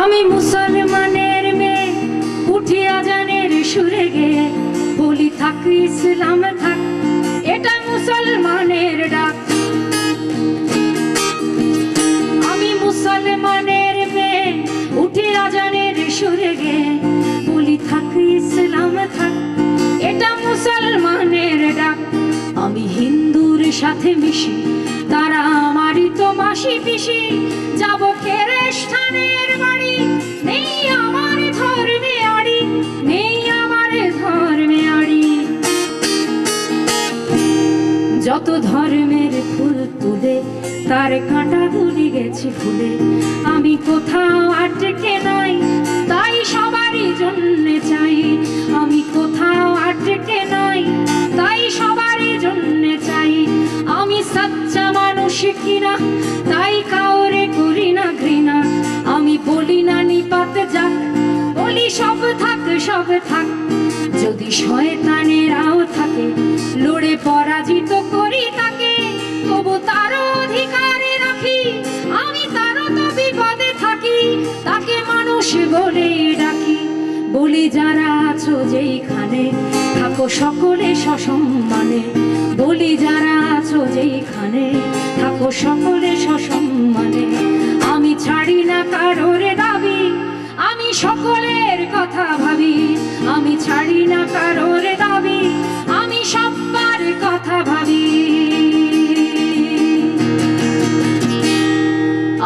আমি মুসলমানের মেয়ে, উঠি আজানের সুরে গে বলি, থাক ইসলাম, থাক, এটা মুসলমানের ডাক। আমি মুসলমানের মেয়ে, উঠি আজানের সুরে গে বলি, থাক ইসলাম, থাক, এটা মুসলমানের ডাক। আমি হিন্দুর সাথে মিশি, তারা আমারই তো মাসি পিসি। যাব কেরেস্থানের বাড়ি, নেই আমার ধর্মে আড়ি, নেই আমার ধর্মে আড়ি। যত ধর্মের ফুল তুলে, তার কাঁটা গুলি গেছে ফুলে। আমি কোথাও আটকে নাই, তাই সবারই জন্য চাই, আমি মানুষ তাই কাউরে করি না ঘৃণা। আমি বলি না নিপাত যাক, বলি সব থাক সব থাক। যদি শয়তানেরাও থাকে, লড়ে পরাজিত করি তাকে, তবু তার অধিকারে রাখি। আমি তারও তো বিপদে থাকি, তাকে মানুষ বলে বলি যারা আছো যেইখানে, থাকো সকলে সসম্মানে। বলি যারা আছো যেইখানে, থাকো সকলে সসম্মানে। আমি ছাড়ি না কারোর দাবি, আমি সকলের কথা ভাবি। আমি ছাড়ি না কারোর দাবি, আমি সবার কথা ভাবি।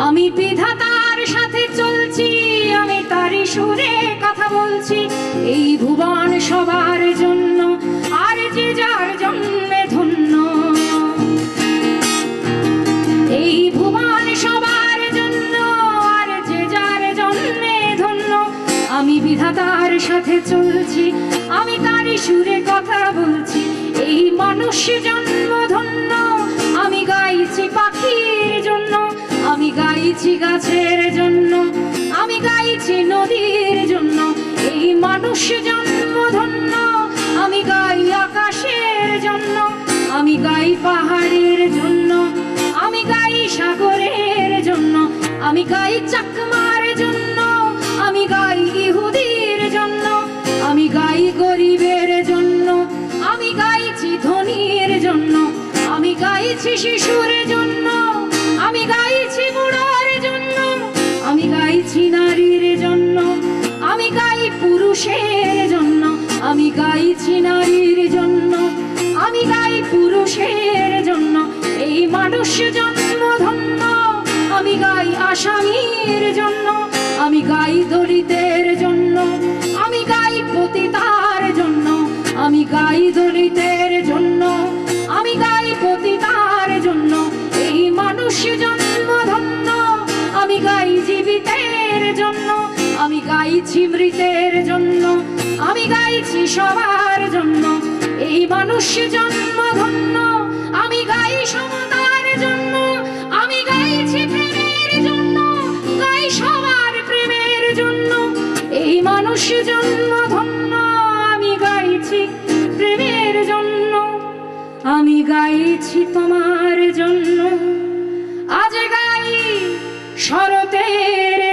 আমি বিধাতার সাথে চলছি, আমি তারি সুরে বলছি, এই ভুবন সবার জন্য, আর যে যার জন্মে ধন্য। এই ভুবন সবার জন্য, আর যে যার জন্মে ধন্য, আমি বিধাতার সাথে চলছি, আমি তারই সুরে কথা বলছি। এই মানুষ জন্ম ধন্য, আমি গাইছি পাখির জন্য, আমি গাইছি গাছের জন্য, আমি গাইছি নদীর জন্য। মানুষ জন্ম ধন্য আমি গাই আকাশের জন্য, আমি গাই পাহাড়ের জন্য, আমি গাই সাগরের জন্য, আমি গাই চাকমার জন্য, আমি গাই ইহুদির জন্য, আমি গাই গরিবের জন্য, আমি গাইছি ধনীর জন্য, আমি গাইছি শিশুর জন্য। এই জন্ম ধন্য আমি গাই আসামির জন্য, আমি গাই দলিতের জন্য, আমি গাই পতিতার জন্য, আমি গাই দলিতের জন্য, আমি গাই পতিতার জন্য। এই মানুষ জন্ম ধন্য আমি গাই জীবিতের জন্য, আমি গাইছি মৃতের জন্য, আমি গাইছি সবার জন্য। এই মানুষ জন্ম মানুষ জন্ম ধন্য আমি গাইছি প্রেমের জন্য। আমি গাইছি তোমার জন্য। আজ গাই শরতের